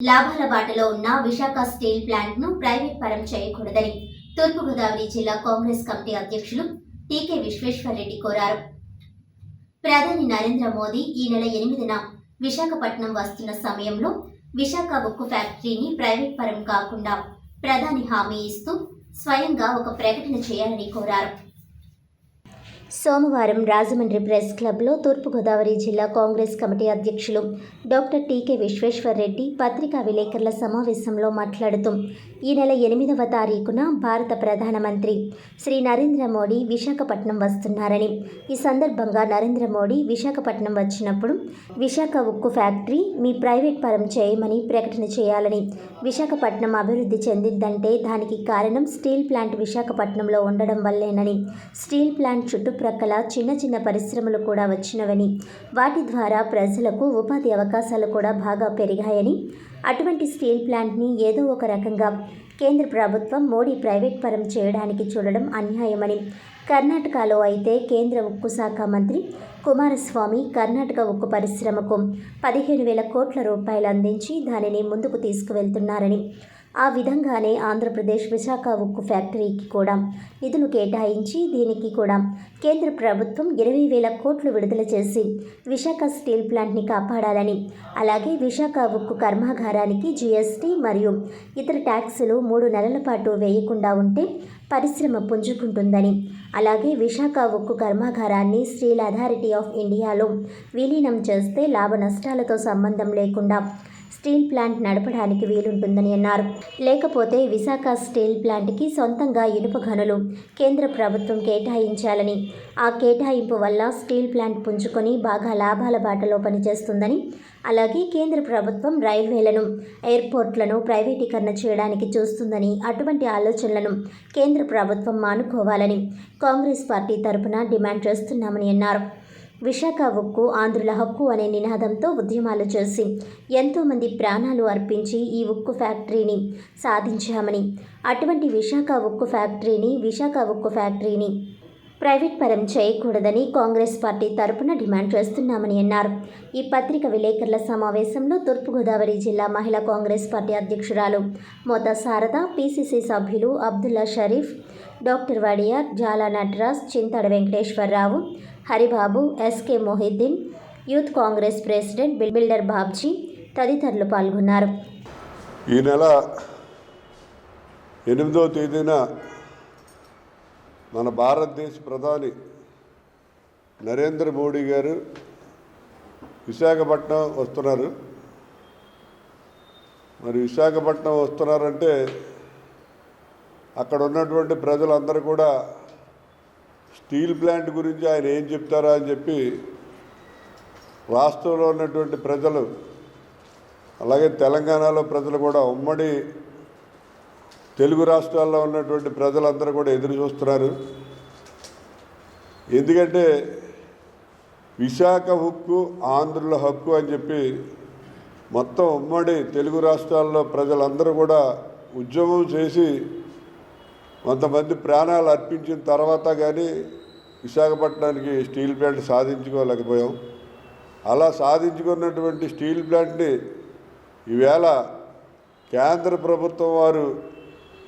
లాభాల బాటలో ఉన్న విశాఖ స్టీల్ ప్లాంట్ను ప్రైవేట్ పరం చేయకూడదని తూర్పుగోదావరి జిల్లా కాంగ్రెస్ కమిటీ అధ్యక్షులు టీకే విశ్వేశ్వరరెడ్డి కోరారు. ప్రధాని నరేంద్ర మోదీ ఈ నెల ఎనిమిదిన విశాఖపట్నం వస్తున్న సమయంలో విశాఖ ఉక్కు ఫ్యాక్టరీని ప్రైవేట్ పరం కాకుండా ప్రధాని హామీ ఇస్తూ స్వయంగా ఒక ప్రకటన చేయాలని కోరారు. సోమవారం రాజమండ్రి ప్రెస్ క్లబ్లో తూర్పుగోదావరి జిల్లా కాంగ్రెస్ కమిటీ అధ్యక్షులు డాక్టర్ టీకే విశ్వేశ్వర్రెడ్డి పత్రికా విలేకరుల సమావేశంలో మాట్లాడుతూ ఈ నెల ఎనిమిదవ తారీఖున భారత ప్రధానమంత్రి శ్రీ నరేంద్ర మోడీ విశాఖపట్నం వస్తున్నారని ఈ సందర్భంగా నరేంద్ర మోడీ విశాఖపట్నం వచ్చినప్పుడు విశాఖ ఉక్కు ఫ్యాక్టరీ మీ ప్రైవేట్ పరం చేయమని ప్రకటన చేయాలని విశాఖపట్నం అభివృద్ధి చెందిందంటే దానికి కారణం స్టీల్ ప్లాంట్ విశాఖపట్నంలో ఉండడం వల్లేనని స్టీల్ ప్లాంట్ చుట్టూ చుట్టుప్రక్కల చిన్న చిన్న పరిశ్రమలు కూడా వచ్చినవని వాటి ద్వారా ప్రజలకు ఉపాధి అవకాశాలు కూడా బాగా పెరిగాయని అటువంటి స్టీల్ ప్లాంట్ని ఏదో ఒక రకంగా కేంద్ర ప్రభుత్వం మోడీ ప్రైవేట్ పరం చేయడానికి చూడడం అన్యాయమని కర్ణాటకలో అయితే కేంద్ర ఉక్కు శాఖ మంత్రి కుమారస్వామి కర్ణాటక ఉక్కు పరిశ్రమకు పదిహేను వేల కోట్ల రూపాయలు అందించి దానిని ముందుకు తీసుకువెళ్తున్నారని ఆ విధంగానే ఆంధ్రప్రదేశ్ విశాఖ ఉక్కు ఫ్యాక్టరీకి కూడా నిధులు కేటాయించి దీనికి కూడా కేంద్ర ప్రభుత్వం ఇరవై వేల కోట్లు విడుదల చేసి విశాఖ స్టీల్ ప్లాంట్ని కాపాడాలని అలాగే విశాఖ ఉక్కు కర్మాగారానికి జీఎస్టీ మరియు ఇతర ట్యాక్సులు మూడు నెలల పాటు వేయకుండా ఉంటే పరిశ్రమ పుంజుకుంటుందని అలాగే విశాఖ ఉక్కు కర్మాగారాన్ని స్టీల్ అథారిటీ ఆఫ్ ఇండియాలో విలీనం చేస్తే లాభ నష్టాలతో సంబంధం లేకుండా స్టీల్ ప్లాంట్ నడపడానికి వీలుంటుందని అన్నారు. లేకపోతే విశాఖ స్టీల్ ప్లాంట్కి సొంతంగా ఇనుప గనులు కేంద్ర ప్రభుత్వం కేటాయించాలని. ఆ కేటాయింపు వల్ల స్టీల్ ప్లాంట్ పుంజుకొని బాగా లాభాల బాటలో పనిచేస్తుందని అలాగే కేంద్ర ప్రభుత్వం రైల్వేలను ఎయిర్పోర్ట్లను ప్రైవేటీకరణ చేయడానికి చూస్తుందని అటువంటి ఆలోచనలను కేంద్ర ప్రభుత్వం మానుకోవాలని కాంగ్రెస్ పార్టీ తరపున డిమాండ్ చేస్తున్నామని అన్నారు. విశాఖ ఉక్కు ఆంధ్రుల హక్కు అనే నినాదంతో ఉద్యమాలు చేసి ఎంతోమంది ప్రాణాలు అర్పించి ఈ ఉక్కు ఫ్యాక్టరీని సాధించామని అటువంటి విశాఖ ఉక్కు ఫ్యాక్టరీని విశాఖ ఉక్కు ఫ్యాక్టరీని ప్రైవేట్ పరం చేయకూడదని కాంగ్రెస్ పార్టీ తరపున డిమాండ్ చేస్తున్నామని అన్నారు. ఈ పత్రిక విలేకరుల సమావేశంలో తూర్పుగోదావరి జిల్లా మహిళా కాంగ్రెస్ పార్టీ అధ్యక్షురాలు మోత శారద పిసిసి సభ్యులు Abdullah Sharif doctor Wadiyar Jala Nataraj Chintada Venkateswara Rao Haribabu SK Mohiddin youth Congress president bill- builder Babji తదితరులు పాల్గొన్నారు. ఈ నెల ఎనిమిదవ తేదీన మన భారతదేశ ప్రధాని నరేంద్ర మోడీ గారు విశాఖపట్నం వస్తున్నారు. మరి విశాఖపట్నం వస్తున్నారంటే అక్కడ ఉన్నటువంటి ప్రజలందరూ కూడా స్టీల్ ప్లాంట్ గురించి ఆయన ఏం చెప్తారా అని చెప్పి రాష్ట్రంలో ఉన్నటువంటి ప్రజలు అలాగే తెలంగాణలో ప్రజలు కూడా ఉమ్మడి తెలుగు రాష్ట్రాల్లో ఉన్నటువంటి ప్రజలందరూ కూడా ఎదురు చూస్తున్నారు. ఎందుకంటే విశాఖ హక్కు ఆంధ్రుల హక్కు అని చెప్పి మొత్తం ఉమ్మడి తెలుగు రాష్ట్రాల్లో ప్రజలందరూ కూడా ఉద్యమం చేసి కొంతమంది ప్రాణాలు అర్పించిన తర్వాత కానీ విశాఖపట్నానికి స్టీల్ ప్లాంట్ సాధించుకోలేకపోయాం. అలా సాధించుకున్నటువంటి స్టీల్ ప్లాంట్ని ఈవేళ కేంద్ర ప్రభుత్వం వారు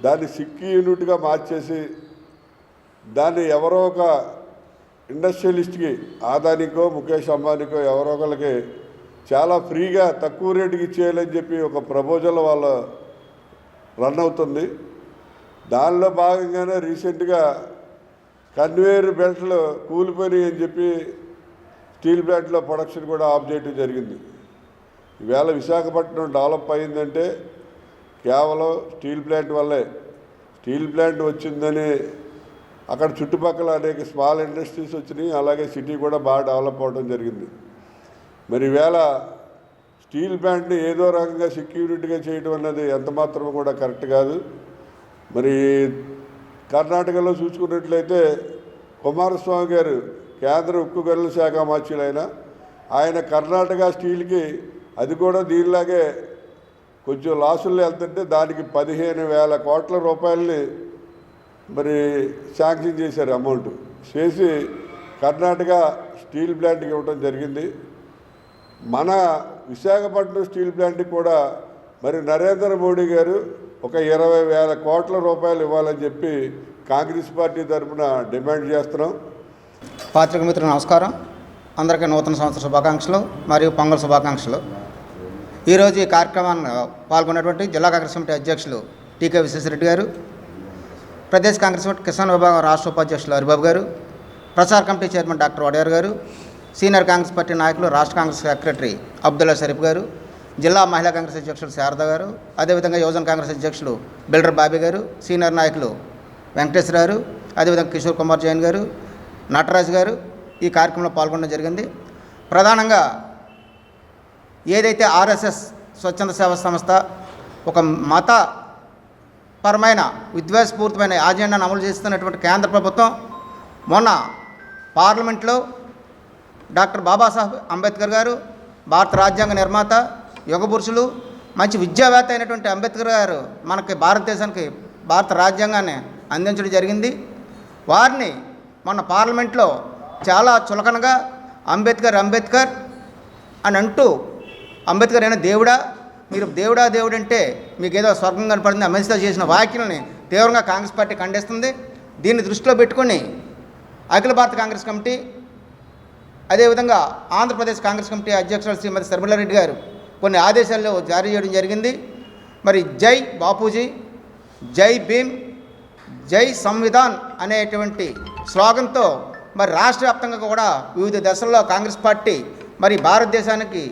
దాన్ని సిక్కి యూనిట్గా మార్చేసి దాన్ని ఎవరో ఒక ఇండస్ట్రియలిస్ట్కి ఆదానికో ముఖేష్ అంబానీకో ఎవరో ఒకరికి చాలా ఫ్రీగా తక్కువ రేటుకి ఇచ్చేయాలని చెప్పి ఒక ప్రపోజల్ వాళ్ళ రన్ అవుతుంది. దానిలో భాగంగానే రీసెంట్గా కన్వేయర్ బెల్ట్లు కూలిపోయినాయి అని చెప్పి స్టీల్ ప్లాంట్లో ప్రొడక్షన్ కూడా ఆఫ్ చేయడం జరిగింది. ఈవేళ విశాఖపట్నం డెవలప్ అయిందంటే కేవలం స్టీల్ ప్లాంట్ వల్లే. స్టీల్ ప్లాంట్ వచ్చిందని అక్కడ చుట్టుపక్కల అనేక స్మాల్ ఇండస్ట్రీస్ వచ్చినాయి అలాగే సిటీ కూడా బాగా డెవలప్ అవ్వడం జరిగింది. మరి ఈవేళ స్టీల్ ప్లాంట్ని ఏదో రకంగా సెక్యూరిటీగా చేయడం అన్నది ఎంతమాత్రం కూడా కరెక్ట్ కాదు. మరి కర్ణాటకలో చూసుకున్నట్లయితే కుమారస్వామి గారు కేంద్ర ఉక్కు గనుల శాఖ మార్చులైన ఆయన కర్ణాటక స్టీల్కి అది కూడా దీనిలాగే కొంచెం లాసుల్లో వెళ్తుంటే దానికి పదిహేను వేల కోట్ల రూపాయలని మరి శాంక్షన్ చేశారు అమౌంట్. చేసి కర్ణాటక స్టీల్ ప్లాంట్కి ఇవ్వడం జరిగింది. మన విశాఖపట్నం స్టీల్ ప్లాంట్కి కూడా మరి నరేంద్ర మోడీ గారు ఒక ఇరవై వేల కోట్ల రూపాయలు ఇవ్వాలని చెప్పి కాంగ్రెస్ పార్టీ తరఫున డిమాండ్ చేస్తున్నాం. పాత్రిక మిత్రులు నమస్కారం. అందరికీ నూతన సంవత్సర శుభాకాంక్షలు మరియు పొంగల్ శుభాకాంక్షలు. ఈరోజు ఈ కార్యక్రమాన్ని పాల్గొన్నటువంటి జిల్లా కాంగ్రెస్ కమిటీ అధ్యక్షులు టీకే విశ్వేశ్వరరెడ్డి గారు ప్రదేశ్ కాంగ్రెస్ కమిటీ కిసాన్ విభాగం రాష్ట్ర ఉపాధ్యక్షులు హరిబాబు గారు ప్రసార కమిటీ చైర్మన్ డాక్టర్ వడియార్ గారు సీనియర్ కాంగ్రెస్ పార్టీ నాయకులు రాష్ట్ర కాంగ్రెస్ సెక్రటరీ అబ్దుల్లా షరీఫ్ గారు జిల్లా మహిళా కాంగ్రెస్ అధ్యక్షులు శారద గారు అదేవిధంగా యువజన కాంగ్రెస్ అధ్యక్షులు బిల్డర్ బాబీ గారు సీనియర్ నాయకులు వెంకటేశ్వర గారు అదేవిధంగా కిషోర్ కుమార్ జైన్ గారు నటరాజు గారు ఈ కార్యక్రమంలో పాల్గొనడం జరిగింది. ప్రధానంగా ఏదైతే ఆర్ఎస్ఎస్ స్వచ్ఛంద సేవా సంస్థ ఒక మత పరమైన విద్వేషపూరితమైన అజెండాను అమలు చేస్తున్నటువంటి కేంద్ర ప్రభుత్వం మొన్న పార్లమెంట్లో డాక్టర్ బాబాసాహెబ్ అంబేద్కర్ గారు భారత రాజ్యాంగ నిర్మాత యుగ పురుషులు మంచి విద్యావేత్త అయినటువంటి అంబేద్కర్ గారు మనకి భారతదేశానికి భారత రాజ్యాంగాన్ని అందించడం జరిగింది. వారిని మన పార్లమెంట్లో చాలా చులకనగా అంబేద్కర్ అంబేద్కర్ అని అంటూ అంబేద్కర్ అయిన దేవుడా మీరు దేవుడా దేవుడంటే మీకు ఏదో స్వర్గం కనపడింది అమెరికా చేసిన వ్యాఖ్యలని తీవ్రంగా కాంగ్రెస్ పార్టీ ఖండిస్తుంది. దీన్ని దృష్టిలో పెట్టుకొని అఖిల భారత కాంగ్రెస్ కమిటీ అదేవిధంగా ఆంధ్రప్రదేశ్ కాంగ్రెస్ కమిటీ అధ్యక్షులు శ్రీమతి శర్మిలారెడ్డి గారు కొన్ని ఆదేశాలు జారీ చేయడం జరిగింది. మరి జై బాపూజీ జై భీమ్ జై సంవిధాన్ అనేటువంటి స్లోగన్తో మరి రాష్ట్ర వ్యాప్తంగా కూడా వివిధ దశల్లో కాంగ్రెస్ పార్టీ మరి భారతదేశానికి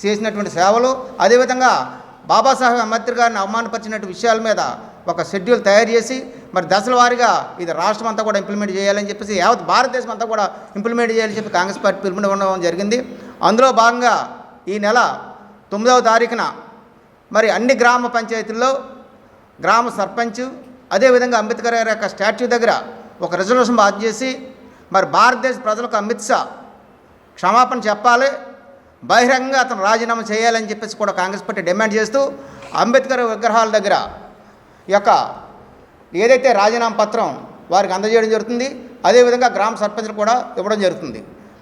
చేసినటువంటి సేవలు. అదేవిధంగా బాబాసాహెబ్ అంబేద్కర్ గారిని అవమానపరిచినటువంటి విషయాల మీద ఒక షెడ్యూల్ తయారు చేసి మరి దశల వారీగా ఇది రాష్ట్రం అంతా కూడా ఇంప్లిమెంట్ చేయాలని చెప్పేసి యావత్ భారతదేశం అంతా కూడా ఇంప్లిమెంట్ చేయాలని చెప్పి కాంగ్రెస్ పార్టీ పిలుపునివ్వడం జరిగింది. అందులో భాగంగా ఈ నెల తొమ్మిదవ తారీఖున మరి అన్ని గ్రామ పంచాయతీల్లో గ్రామ సర్పంచ్ అదేవిధంగా అంబేద్కర్ గారి యొక్క స్టాచ్యూ దగ్గర ఒక రిజర్వేషన్ బాధ చేసి మరి భారతదేశ ప్రజలకు అమిత్ షా క్షమాపణ చెప్పాలి బహిరంగంగా అతను రాజీనామా చేయాలని చెప్పేసి కూడా కాంగ్రెస్ పార్టీ డిమాండ్ చేస్తూ అంబేద్కర్ విగ్రహాల దగ్గర యొక్క ఏదైతే రాజీనామా పత్రం వారికి అందజేయడం జరుగుతుంది అదేవిధంగా గ్రామ సర్పంచ్లు కూడా ఇవ్వడం జరుగుతుంది.